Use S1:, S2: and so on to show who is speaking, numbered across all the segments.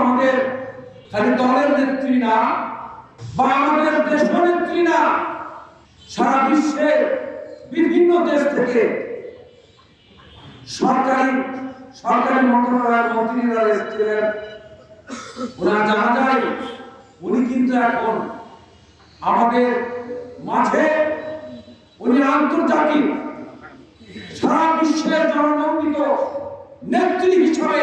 S1: আমাদের খালি দলের নেত্রী না, বা আমাদের দেশ নেত্রী না, সারা বিশ্বের বিভিন্ন দেশ থেকে সরকারি সরকারি মন্ত্রণালয়ের মন্ত্রীরা এসেছিলেন। ওনার জানা যায়, উনি কিন্তু এখন আমাদের মাঝে, উনি আন্তর্জাতিক, সারা বিশ্বের জননন্দিত নেত্রী হিসাবে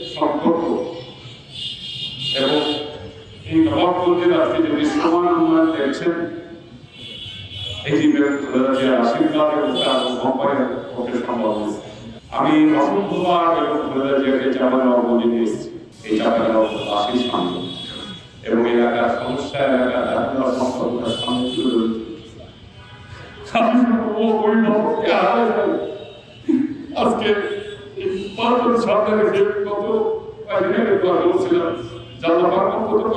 S2: নবাবগঞ্জের আজকে যদি সমান উন্নয়ন দেখছেন, এই যে যে আশীর্বাদ এবং তার ভম্পায়ের পক্ষে সম্ভব আমি অসংখ্যবার বেগম খালেদা জিয়াকে চাপা নবাবগঞ্জে নিয়ে এসেছি, এই চাপা নবাবগঞ্জ আশিস সামনে এবং এলাকার সমস্যা, এলাকার জাতীয় সম্পর্কটার সামনে আজকে পাঁচজন সরকারের যে কত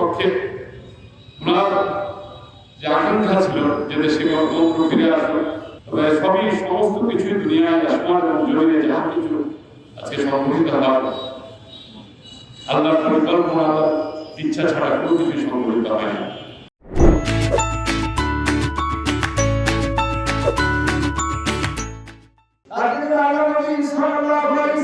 S2: পক্ষে ওনার যে আকাঙ্ক্ষা ছিল যে দেশে গণতন্ত্র ফিরে আসবে তবে সবই সমস্ত কিছুই দুনিয়ায় আসমার এবং জমিনে যা কিছু আজকে সংঘটিত হওয়ার আল্লাহর পরিকল্পনা ইচ্ছা ছাড়া কোনো কিছু সংঘটিত হয় না। আল্লাহ নবী সাল্লাল্লাহু আলাইহি